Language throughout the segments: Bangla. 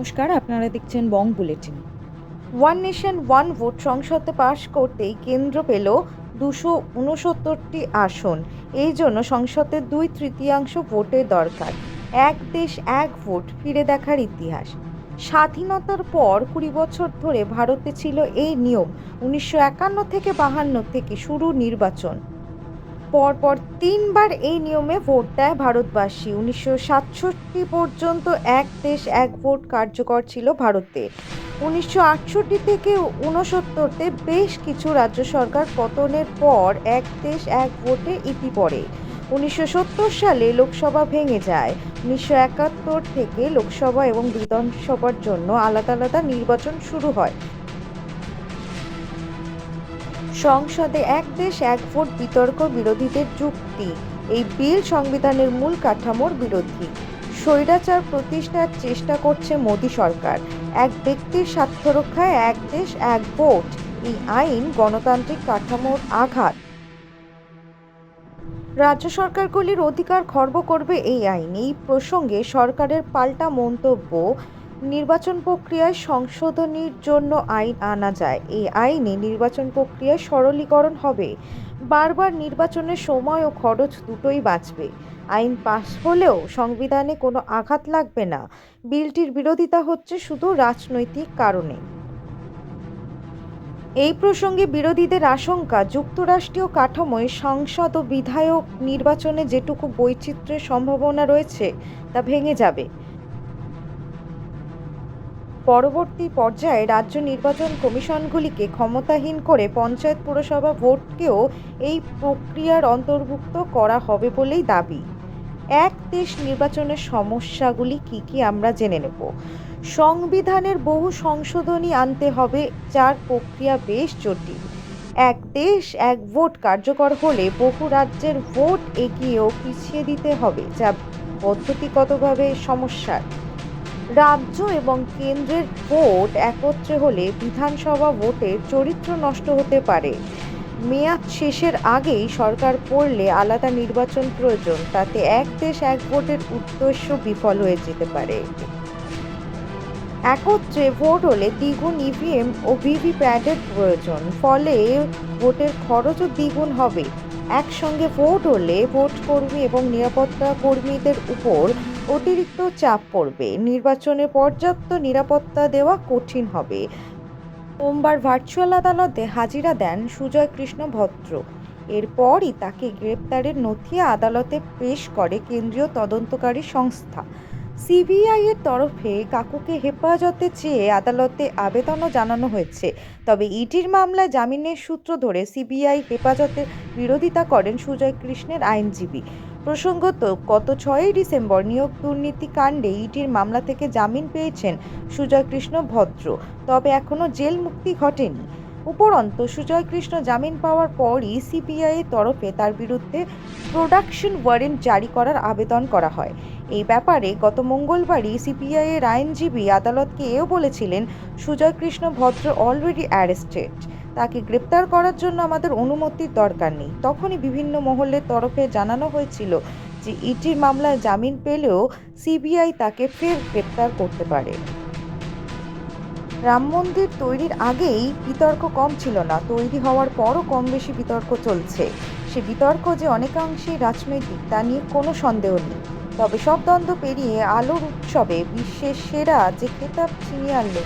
নমস্কার, আপনারা দেখছেন Bong Bulletin. One nation, one vote সংসদে পাশ করতেই কেন্দ্র পেল দুশো উনসত্তরটি আসন। এই জন্য সংসদের দুই তৃতীয়াংশ ভোটের দরকার। এক দেশ, এক ভোট, ফিরে দেখার ইতিহাস। স্বাধীনতার পর কুড়ি বছর ধরে ভারতে ছিল এই নিয়ম। উনিশশো একান্ন থেকে বাহান্ন থেকে শুরু নির্বাচন। পরপর তিনবার এই নিয়মে ভোট দেয় ভারতবাসী। উনিশশো সাতষট্টি পর্যন্ত এক দেশ এক ভোট কার্যকর ছিল ভারতে। উনিশশো আটষট্টি থেকে ঊনসত্তরতে বেশ কিছু রাজ্য সরকার পতনের পর এক দেশ এক ভোটে ইতি পড়ে। উনিশশো সত্তর সালে লোকসভা ভেঙে যায়। উনিশশো একাত্তর থেকে লোকসভা এবং বিধানসভার জন্য আলাদা আলাদা নির্বাচন শুরু হয়। সংসদে এক দেশ এক ভোট বিতর্ক বিরোধীদের যুক্তি। এই বিল সংবিধানের মূল কাঠামোর বিরোধী। স্বৈরাচার প্রতিষ্ঠার চেষ্টা করছে মোদী সরকার। এক ব্যক্তির স্বার্থ রক্ষায় এক দেশ এক ভোট। এই আইন গণতান্ত্রিক কাঠামোর আঘাত। রাজ্য সরকারগুলির অধিকার খর্ব করবে এই আইন। এই প্রসঙ্গে সরকারের পাল্টা মন্তব্য নির্বাচন প্রক্রিয়ায় সংশোধনীর জন্য আইন আনা যায়। এই আইনে নির্বাচন প্রক্রিয়ায় সরলীকরণ হবে। বারবার নির্বাচনের সময় ও খরচ দুটোই বাঁচবে। আইন পাশ হলেও সংবিধানে কোনো আঘাত লাগবে না। বিলটির বিরোধিতা হচ্ছে শুধু রাজনৈতিক কারণে। এই প্রসঙ্গে বিরোধীদের আশঙ্কা, যুক্তরাষ্ট্রীয় কাঠামোয় সংসদ ও বিধায়ক নির্বাচনে যেটুকু বৈচিত্র্যের সম্ভাবনা রয়েছে, তা ভেঙে যাবে। পরবর্তী পর্যায়ে রাজ্য নির্বাচন কমিশনগুলিকে ক্ষমতাহীন করে পঞ্চায়েত পুরসভা ভোটকেও এই প্রক্রিয়ার অন্তর্ভুক্ত করা হবে বলেই দাবি। এক দেশ নির্বাচনের সমস্যাগুলি কি কি আমরা জেনে নেব। সংবিধানের বহু সংশোধনী আনতে হবে, যার প্রক্রিয়া বেশ জটিল। এক দেশ এক ভোট কার্যকর হলে বহু রাজ্যের ভোট এগিয়েও পিছিয়ে দিতে হবে, যা পদ্ধতিগতভাবে সমস্যার। রাজ্য এবং কেন্দ্রের ভোট একত্রে হলে বিধানসভা ভোটের চরিত্র নষ্ট হতে পারে। মেয়াদ শেষের আগেই সরকার পড়লে আলাদা নির্বাচন প্রয়োজন, তাতে এক দেশ এক ভোটের উদ্দেশ্য বিফল হয়ে যেতে পারে। একত্রে ভোট হলে দ্বিগুণ ইভিএম ও ভিভিপ্যাটের প্রয়োজন, ফলে ভোটের খরচও দ্বিগুণ হবে। একসঙ্গে ভোট হলে ভোট কর্মী এবং নিরাপত্তা কর্মীদের উপর অতিরিক্ত চাপ পড়বে। নির্বাচনে পর্যাপ্ত নিরাপত্তা দেওয়া কঠিন হবে। সোমবার ভার্চুয়াল আদালতে হাজিরা দেন সুজয় কৃষ্ণ ভদ্র। এরপরই তাকে গ্রেপ্তারের নথি আদালতে পেশ করে কেন্দ্রীয় তদন্তকারী সংস্থা। সিবিআই এর তরফে কাকুকে হেফাজতে চেয়ে আদালতে আবেদনও জানানো হয়েছে। তবে ইডির মামলায় জামিনের সূত্র ধরে সিবিআই হেফাজতের বিরোধিতা করেন সুজয় কৃষ্ণের আইনজীবী। প্রসঙ্গত, গত ছয়ই ডিসেম্বর নিয়োগ দুর্নীতি কাণ্ডে ইডির মামলা থেকে জামিন পেয়েছেন সুজয় কৃষ্ণ ভদ্র, তবে এখনও জেল মুক্তি ঘটেনি। উপরন্ত সুজয় কৃষ্ণ জামিন পাওয়ার পরই সিবিআই এর তরফে তার বিরুদ্ধে প্রোডাকশন ওয়ারেন্ট জারি করার আবেদন করা হয়। এই ব্যাপারে গত মঙ্গলবারই সিপিআই এর আইনজীবী আদালতকে এও বলেছিলেন সুজয় কৃষ্ণ ভদ্র অলরেডি অ্যারেস্টেড তাকে গ্রেপ্তার করার জন্য আমাদের অনুমতির দরকার নেই। তখনই বিভিন্ন মহলের তরফে জানানো হয়েছিল যে ইটির মামলায় জামিন পেলেও সিবিআই তাকে ফের গ্রেপ্তার করতে পারে। রাম মন্দির তৈরির আগেই বিতর্ক কম ছিল না। তৈরি হওয়ার পরও কম বেশি বিতর্ক চলছে। সে বিতর্ক যে অনেকাংশেই রাজনৈতিক, তা নিয়ে কোনো সন্দেহ নেই। তবে সব দ্বন্দ্ব পেরিয়ে আলোর উৎসবে বিশ্বের সেরা যে খেতাব ছিনিয়ে আনলো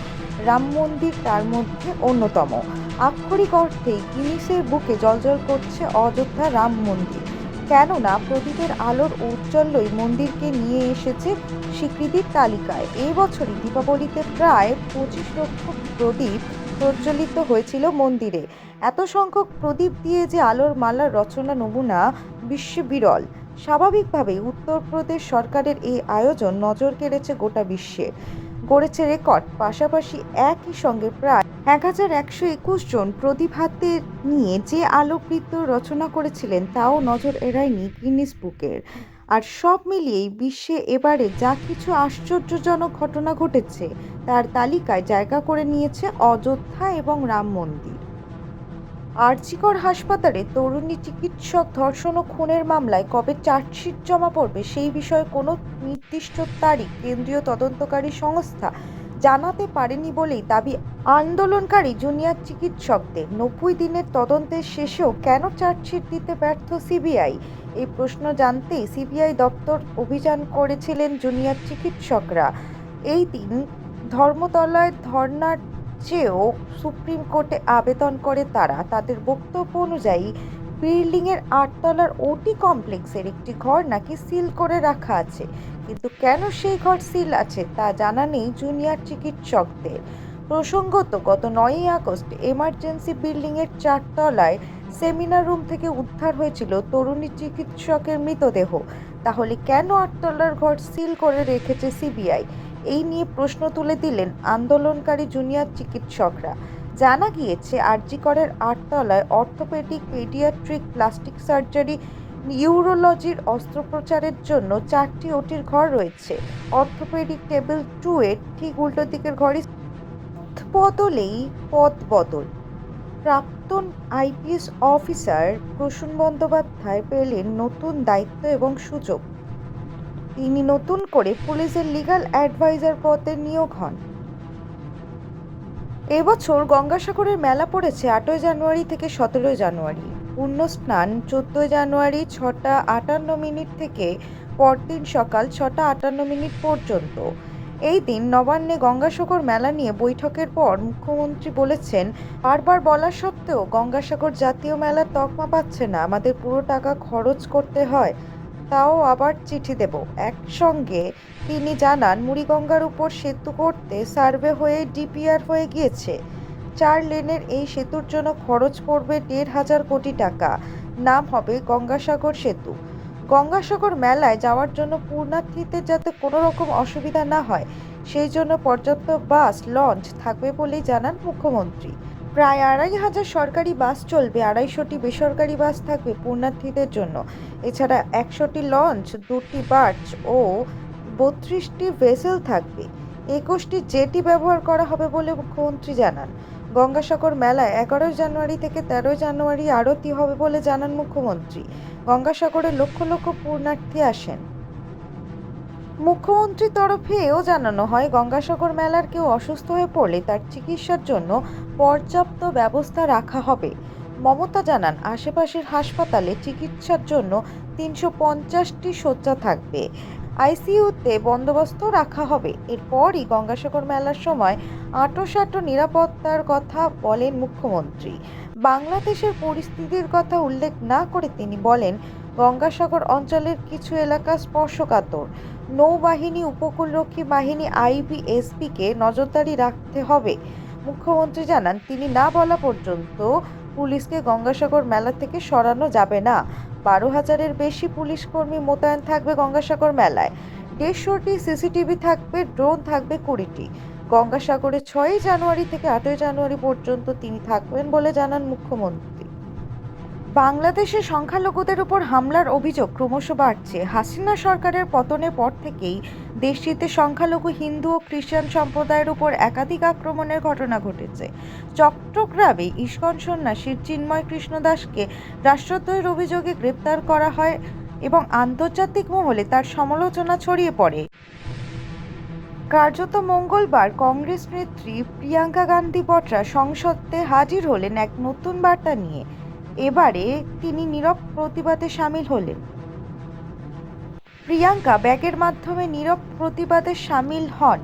রাম মন্দির, তার মধ্যে অন্যতম। আক্ষরিক অর্থেই গিনিসের বুকে জলজল করছে অযোধ্যা রাম মন্দির। কেননা প্রদীপের আলোর ঔজ্জ্বল্যই মন্দিরকে নিয়ে এসেছে স্বীকৃতির তালিকায়। এই বছরই দীপাবলিতে প্রায় পঁচিশ লক্ষ প্রদীপ প্রজ্বলিত হয়েছিল মন্দিরে। এত সংখ্যক প্রদীপ দিয়ে যে আলোর মালার রচনা নমুনা বিশ্বে বিরল। স্বাভাবিকভাবেই উত্তরপ্রদেশ সরকারের এই আয়োজন নজর কেড়েছে গোটা বিশ্বে। গড়েছে রেকর্ড, পাশাপাশি একই সঙ্গে প্রায় এক হাজার একশো একুশ জন প্রদীপ হাতে নিয়ে যে আলোকৃত রচনা করেছিলেন, তাও নজর এড়ায়নি গিনিস বুকের আর সব মিলিয়েই বিশ্বে এবারে যা কিছু আশ্চর্যজনক ঘটনা ঘটেছে, তার তালিকায় জায়গা করে নিয়েছে অযোধ্যা এবং রাম মন্দির। আরজিকর হাসপাতালে তরুণী চিকিৎসক ধর্ষণ ও খুনের মামলায় কবে চার্জশিট জমা পড়বে, সেই বিষয়ে কোনো নির্দিষ্ট তারিখ কেন্দ্রীয় তদন্তকারী সংস্থা জানাতে পারেনি বলেই দাবি আন্দোলনকারী জুনিয়র চিকিৎসকদের। নব্বই দিনের তদন্তের শেষেও কেন চার্জশিট দিতে ব্যর্থ সিবিআই? এই প্রশ্ন জানতেই সিবিআই দপ্তর অভিযান করেছিলেন জুনিয়র চিকিৎসকরা। এই দিন ধর্মতলায় ধর্নার চেয়েও সুপ্রিম কোর্টে আবেদন করে তারা। তাদের বক্তব্য অনুযায়ী বিল্ডিংয়ের আটতলার ওটি কমপ্লেক্সের একটি ঘর নাকি সিল করে রাখা আছে। কিন্তু কেন সেই ঘর সিল আছে তা জানা নেই জুনিয়র চিকিৎসকদের। প্রসঙ্গত, গত নয়ই আগস্ট এমার্জেন্সি বিল্ডিংয়ের চারতলায় সেমিনার রুম থেকে উদ্ধার হয়েছিল তরুণী চিকিৎসকের মৃতদেহ। তাহলে কেন আটতলার ঘর সিল করে রেখেছে সিবিআই? এই নিয়ে প্রশ্ন তুলে দিলেন আন্দোলনকারী জুনিয়র চিকিৎসকরা। জানা গিয়েছে আরজিকরের আটতলায় অর্থোপেডিক পেডিয়াট্রিক প্লাস্টিক সার্জারি, ইউরোলজির অস্ত্রোপচারের জন্য চারটি ওটির ঘর রয়েছে। অর্থোপেডিক টেবিল টু এর ঠিক উল্টো দিকের ঘরে বদলেই পথ বদল। প্রাক্তন আইপিএস অফিসার প্রসূন বন্দ্যোপাধ্যায় পেলেন নতুন দায়িত্ব এবং সুযোগ। তিনি নতুন করে পুলিশের লিগ্যাল অ্যাডভাইজার পদে নিয়োগ হন। এবছর গঙ্গাসাগরের মেলা পড়েছে আটই জানুয়ারি থেকে সতেরোই জানুয়ারি। পূর্ণ স্নান চোদ্দোই জানুয়ারি ছটা আটান্ন মিনিট থেকে পরদিন সকাল ছটা আটান্ন মিনিট পর্যন্ত। এই দিন নবান্নে গঙ্গাসাগর মেলা নিয়ে বৈঠকের পর মুখ্যমন্ত্রী বলেছেন, বারবার বলা সত্ত্বেও গঙ্গাসাগর জাতীয় মেলার তকমা পাচ্ছে না, আমাদের পুরো টাকা খরচ করতে হয়। তাও আবার চিঠি দেব। একসঙ্গে তিনি জানান, মুড়িগঙ্গার উপর সেতু করতে সার্ভে হয়ে ডিপিআর হয়ে গিয়েছে। চার লেনের এই সেতুর জন্য খরচ পড়বে দেড় হাজার কোটি টাকা। নাম হবে গঙ্গাসাগর সেতু। গঙ্গাসাগর মেলায় যাওয়ার জন্য পূর্ণার্থীদের যাতে কোনো রকম অসুবিধা না হয়, সেই জন্য পর্যাপ্ত বাস লঞ্চ থাকবে বলেই জানান মুখ্যমন্ত্রী। প্রায় আড়াই হাজার সরকারি বাস চলবে, আড়াইশোটি বেসরকারি বাস থাকবে পূর্ণার্থীদের জন্য। এছাড়া একশোটি লঞ্চ, দুটি বার্চ ও বত্রিশটি ভেসেল থাকবে। একুশটি জেটি ব্যবহার করা হবে বলে মুখ্যমন্ত্রী জানান। গঙ্গাসাগর মেলায় এগারোই জানুয়ারি থেকে তেরোই জানুয়ারি আরতি হবে বলে জানান মুখ্যমন্ত্রী। গঙ্গাসাগরে লক্ষ লক্ষ পূর্ণার্থী আসেন। মুখ্যমন্ত্রীর তরফেও জানানো হয়, গঙ্গাসাগর মেলার কেউ অসুস্থ হয়ে পড়লে তার চিকিৎসার জন্য পর্যাপ্ত ব্যবস্থা রাখা হবে। মমতা জানান, আশেপাশের হাসপাতালে চিকিৎসার জন্য তিনশো পঞ্চাশটি শয্যা থাকবে। আইসিইউতে বন্দোবস্ত রাখা হবে। এরপরই গঙ্গাসাগর মেলার সময় আঁটোসাঁটো নিরাপত্তার কথা বলেন মুখ্যমন্ত্রী। বাংলাদেশের পরিস্থিতির কথা উল্লেখ না করে তিনি বলেন গঙ্গাসাগর অঞ্চলের কিছু এলাকা স্পর্শকাতর। নৌবাহিনী, উপকূলরক্ষী বাহিনী, আইবিএসপিকে নজরদারি রাখতে হবে। মুখ্যমন্ত্রী জানান, তিনি না বলা পর্যন্ত পুলিশকে গঙ্গাসাগর মেলা থেকে সরানো যাবে না। বারো হাজারের বেশি পুলিশ কর্মী মোতায়েন থাকবে গঙ্গাসাগর মেলায়। দেড়শোটি সিসিটিভি থাকবে, ড্রোন থাকবে কুড়িটি। গঙ্গাসাগরে ছয়ই জানুয়ারি থেকে আটই জানুয়ারি পর্যন্ত তিনি থাকবেন বলে জানান মুখ্যমন্ত্রী। বাংলাদেশে সংখ্যালঘুদের উপর হামলার অভিযোগ ক্রমশ বাড়ছে। হাসিনা সরকারের পতনের পর থেকেই দেশটিতে সংখ্যালঘু, হিন্দু ও খ্রিস্টান সম্প্রদায়ের উপর একাধিক আক্রমণের ঘটনা ঘটেছে। চট্টগ্রামে ইস্কন সন্ন্যাসীর চিন্ময় কৃষ্ণ দাসকে রাষ্ট্রদ্রোহের অভিযোগে গ্রেপ্তার করা হয় এবং আন্তর্জাতিক মহলে তার সমালোচনা ছড়িয়ে পড়ে। কার্যত মঙ্গলবার কংগ্রেস নেত্রী প্রিয়াঙ্কা গান্ধী বটরা সংসদে হাজির হলেন এক নতুন বার্তা নিয়ে। এবারে তিনি নীরব প্রতিবাদে সামিল হলেন। প্রিয়াঙ্কা ব্যাগের মাধ্যমে নীরব প্রতিবাদে সামিল হন।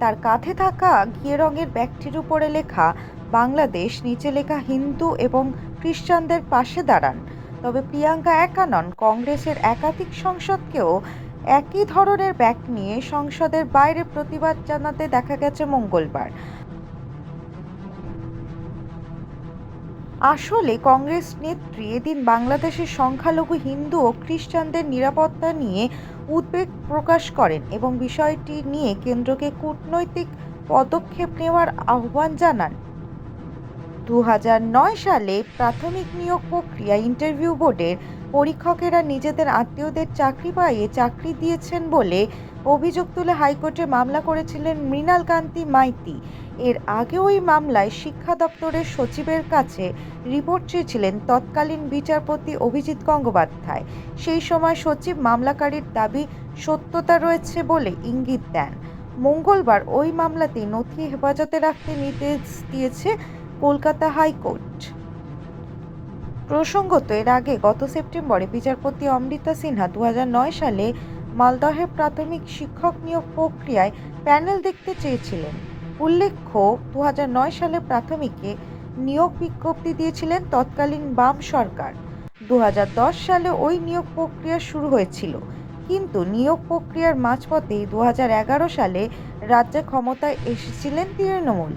তার কাঁধে থাকা ঘিয়ে রঙের ব্যাগটির উপরে লেখা, বাংলাদেশ নিচে লেখা হিন্দু এবং খ্রিস্টানদের পাশে দাঁড়ান। তবে প্রিয়াঙ্কা একা নন, কংগ্রেসের একাধিক সংসদকেও একই ধরনের ব্যাগ নিয়ে সংসদের বাইরে প্রতিবাদ জানাতে দেখা গেছে মঙ্গলবার। আসলে কংগ্রেস নেত্রী এদিন বাংলাদেশের সংখ্যালঘু, হিন্দু ও খ্রিস্টানদের নিরাপত্তা নিয়ে উদ্বেগ প্রকাশ করেন এবং বিষয়টি নিয়ে কেন্দ্রকে কূটনৈতিক পদক্ষেপ নেওয়ার আহ্বান জানান। দু সালে প্রাথমিক নিয়োগ প্রক্রিয়া ইন্টারভিউ বোর্ডের পরীক্ষকেরা নিজেদের আত্মীয়দের চাকরি পাইয়ে চাকরি দিয়েছেন বলে অভিযোগ তুলে হাইকোর্টে মামলা করেছিলেন মৃণাল কান্তি মাইতি। এর আগে ওই মামলায় শিক্ষা দপ্তরের সচিবের কাছে রিপোর্ট চেয়েছিলেন তৎকালীন বিচারপতি অভিজিৎ গঙ্গোপাধ্যায়। সেই সময় সচিব মামলাকারীর দাবি, সত্যতা রয়েছে বলে ইঙ্গিত দেন। মঙ্গলবার ওই মামলাতে নথি হেফাজতে রাখতে নির্দেশ দিয়েছে কলকাতা হাইকোর্ট। প্রসঙ্গত, এর আগে গত সেপ্টেম্বরে বিচারপতি অমৃতা সিনহা দু হাজার নয় সালে মালদহের প্রাথমিক শিক্ষক নিয়োগ প্রক্রিয়ায় প্যানেল দেখতে চেয়েছিলেন। উল্লেখ্য দু হাজার নয় সালে প্রাথমিকে নিয়োগ বিজ্ঞপ্তি দিয়েছিলেন তৎকালীন বাম সরকার। দু হাজার দশ সালে ওই নিয়োগ প্রক্রিয়া শুরু হয়েছিল। কিন্তু নিয়োগ প্রক্রিয়ার মাঝপথেই দু হাজার এগারো সালে রাজ্যে ক্ষমতায় এসেছিলেন তৃণমূল।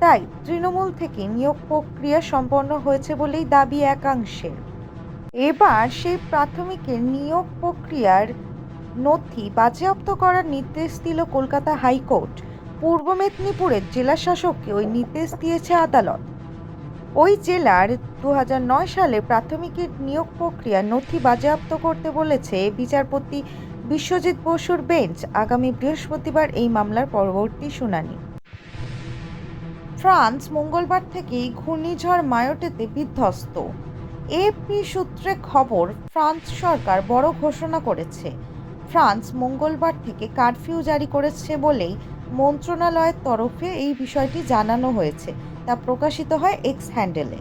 তাই তৃণমূল থেকে নিয়োগ প্রক্রিয়া সম্পন্ন হয়েছে বলেই দাবি একাংশের। এবার সেই প্রাথমিকের নিয়োগ প্রক্রিয়ার নথি বাজেয়াপ্ত করার নির্দেশ দিল কলকাতা হাইকোর্ট। পূর্ব মেদিনীপুরের জেলা শাসককে ওই নির্দেশ দিয়েছে আদালত। ওই জেলার দু হাজার নয় সালে প্রাথমিকের নিয়োগ প্রক্রিয়া নথি বাজেয়াপ্ত করতে বলেছে বিচারপতি বিশ্বজিৎ বসুর বেঞ্চ। আগামী বৃহস্পতিবার এই মামলার পরবর্তী শুনানি। ফ্রান্স মঙ্গলবার থেকেই ঘূর্ণিঝড় মায়োটেতে বিধ্বস্ত। এপি সূত্রে খবর, ফ্রান্স সরকার বড় ঘোষণা করেছে। ফ্রান্স মঙ্গলবার থেকে কারফিউ জারি করেছে বলেই মন্ত্রণালয়ের তরফে এই বিষয়টি জানানো হয়েছে, তা প্রকাশিত হয় এক্স হ্যান্ডেলে।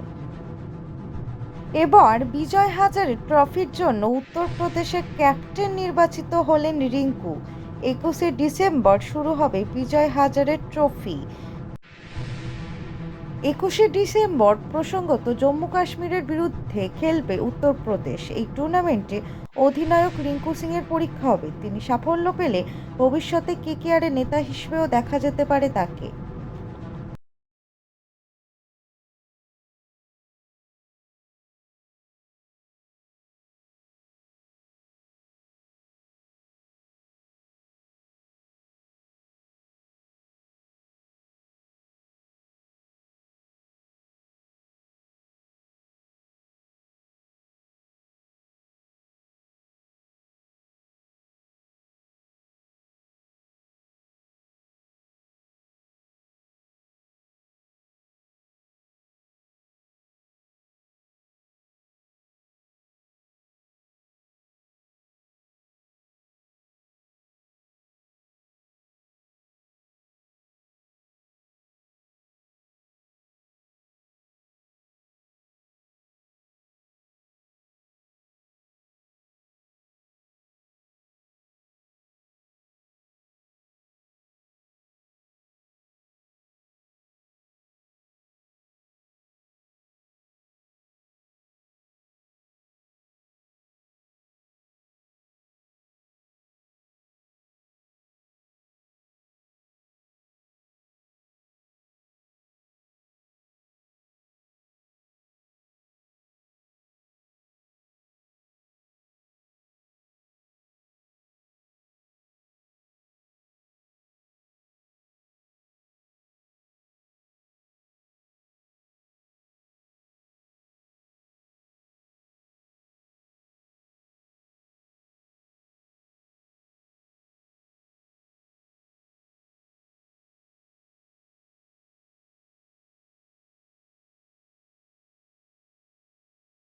এবার বিজয় হাজারে ট্রফির জন্য উত্তরপ্রদেশের ক্যাপ্টেন নির্বাচিত হলেন রিঙ্কু। একুশে ডিসেম্বর শুরু হবে বিজয় হাজারের ট্রফি। একুশে ডিসেম্বর প্রসঙ্গত জম্মু কাশ্মীরের বিরুদ্ধে খেলবে উত্তরপ্রদেশ। এই টুর্নামেন্টে অধিনায়ক রিঙ্কু সিংয়ের পরীক্ষা হবে। তিনি সাফল্য পেলে ভবিষ্যতে কেকেআরের নেতা হিসেবেও দেখা যেতে পারে তাকে।